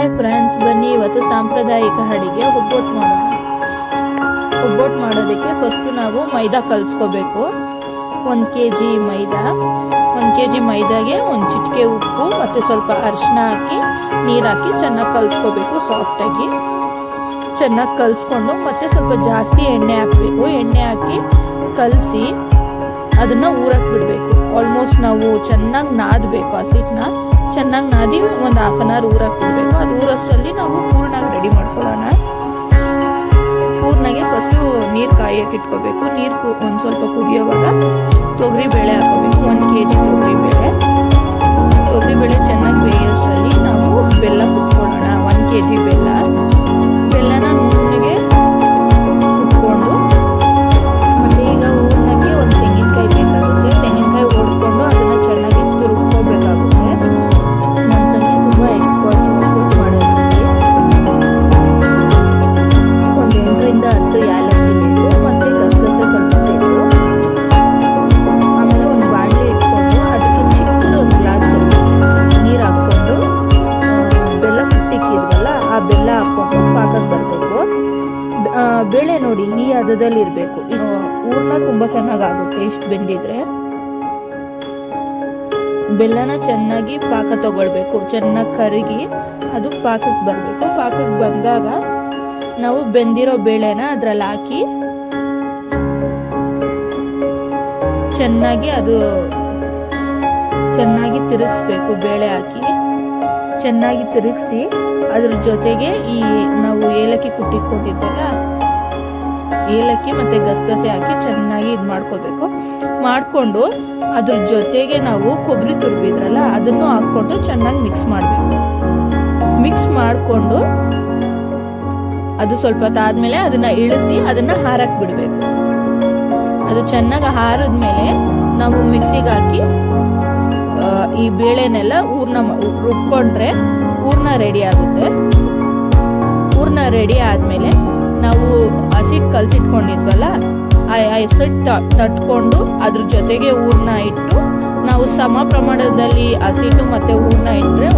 Hi friends ಬನ್ನಿ ಇವತ್ತು ಸಾಂಪ್ರದಾಯಿಕ ಅಡಿಗೆ ಒಬ್ಬೊಟ್ಟು ಮಾಡೋಣ. ಒಬ್ಬಟ್ಟು ಮಾಡೋದಕ್ಕೆ ಫಸ್ಟ್ ನಾವು ಮೈದಾ ಕಲಿಸ್ಕೋಬೇಕು. ಒಂದು ಕೆ ಜಿ ಮೈದಾ, ಒಂದು ಕೆ ಜಿ ಮೈದಾಗೆ ಒಂದು ಚಿಟಿಕೆ ಉಪ್ಪು ಮತ್ತು ಸ್ವಲ್ಪ ಅರಿಶಿನ ಹಾಕಿ, ನೀರು ಹಾಕಿ ಚೆನ್ನಾಗಿ ಕಲಿಸ್ಕೋಬೇಕು ಸಾಫ್ಟಾಗಿ ಚೆನ್ನಾಗಿ ಕಲಿಸ್ಕೊಂಡು ಮತ್ತು ಸ್ವಲ್ಪ ಜಾಸ್ತಿ ಎಣ್ಣೆ ಹಾಕಬೇಕು. ಎಣ್ಣೆ ಹಾಕಿ ಕಲಸಿ ಅದನ್ನು ಊರಕ್ಕೆ ಬಿಡಬೇಕು. ಆಲ್ಮೋಸ್ಟ್ ನಾವು ಚೆನ್ನಾಗಿ ನಾದಬೇಕು ಹಸಿಟ್ಟನ್ನ ಚೆನ್ನಾಗಿ ನಾದಿ ಒಂದು ಹಾಫ್ ಅನ್ ಅವರ್ ಊರಕ್ಕೆ ಬಿಡಬೇಕು. ಅದು ಊರಷ್ಟರಲ್ಲಿ ನಾವು ಪೂರ್ಣಾಗಿ ರೆಡಿ ಮಾಡ್ಕೊಳ್ಳೋಣ. ಪೂರ್ಣಗೆ ಫಸ್ಟು ನೀರು ಕಾಯಕ್ಕೆ ಇಟ್ಕೋಬೇಕು. ನೀರು ಕು ಒಂದು ಸ್ವಲ್ಪ ಕುದಿಯೋವಾಗ ತೊಗರಿ ಬೇಳೆ ಹಾಕೋಬೇಕು ಒಂದು ಕೆ ಜಿ ತೊಗರಿ ಬೇಳೆ. ತೊಗರಿ ಬೇಳೆ ಚೆನ್ನಾಗಿ ಹದದಲ್ಲಿ ಇರಬೇಕು ಊರ್ನ ತುಂಬ ಚೆನ್ನಾಗಾಗುತ್ತೆ, ಇಷ್ಟು ಬೆಂದಿದ್ರೆ. ಬೆಲ್ಲನ ಚೆನ್ನಾಗಿ ಪಾಕ ತಗೊಳ್ಬೇಕು. ಚೆನ್ನಾಗಿ ಕರಗಿ ಅದು ಪಾಕಕ್ಕೆ ಬರಬೇಕು. ಪಾಕಕ್ಕೆ ಬಂದಾಗ ನಾವು ಬೆಂದಿರೋ ಬೇಳೆನ ಅದ್ರಲ್ಲಿ ಹಾಕಿ ಚೆನ್ನಾಗಿ ಅದು ಚೆನ್ನಾಗಿ ತಿರುಗಿಸ್ಬೇಕು, ಬೇಳೆ ಹಾಕಿ. ಚೆನ್ನಾಗಿ ತಿರುಗಿಸಿ ಅದ್ರ ಜೊತೆಗೆ ಈ ನಾವು ಏಲಕ್ಕಿ ಕುಟ್ಟಿಕೊಂಡಿದ್ದಲ್ಲ ಏಲಕ್ಕಿ ಮತ್ತೆ ಗಸಗಸೆ ಹಾಕಿ ಚೆನ್ನಾಗಿ ಇದು ಮಾಡ್ಕೋಬೇಕು. ಮಾಡಿಕೊಂಡು ಅದ್ರ ಜೊತೆಗೆ ನಾವು ಕೊಬ್ಬರಿ ತುರ್ಬಿದ್ರಲ್ಲ ಅದನ್ನು ಹಾಕ್ಕೊಂಡು ಚೆನ್ನಾಗಿ ಮಿಕ್ಸ್ ಮಾಡಬೇಕು. ಮಿಕ್ಸ್ ಮಾಡಿಕೊಂಡು ಅದು ಸ್ವಲ್ಪ ಹೊತ್ತಾದ್ಮೇಲೆ ಅದನ್ನ ಇಳಿಸಿ ಅದನ್ನ ಹಾರಕ್ಕೆ ಬಿಡಬೇಕು. ಅದು ಚೆನ್ನಾಗಿ ಹಾರಿದ್ಮೇಲೆ ನಾವು ಮಿಕ್ಸಿಗೆ ಹಾಕಿ ಈ ಬೇಳೆನೆಲ್ಲ ಊರ್ನ ರುಬ್ಕೊಂಡ್ರೆ ಊರ್ನ ರೆಡಿ ಆಗುತ್ತೆ. ಊರ್ನ ರೆಡಿ ಆದಮೇಲೆ ನಾವು ಹಸಿಟ್ಟು ಕಲ್ಸಿಟ್ಕೊಂಡಿದ್ವಲ್ಲ, ಆ ಹಸಿಟ್ಟು ತಟ್ಕೊಂಡು ಅದ್ರ ಜೊತೆಗೆ ಊರ್ನ ಇಟ್ಟು, ನಾವು ಸಮ ಪ್ರಮಾಣದಲ್ಲಿ ಹಸಿಟ್ಟು ಮತ್ತೆ ಊರ್ನ ಇಟ್ಟರೆ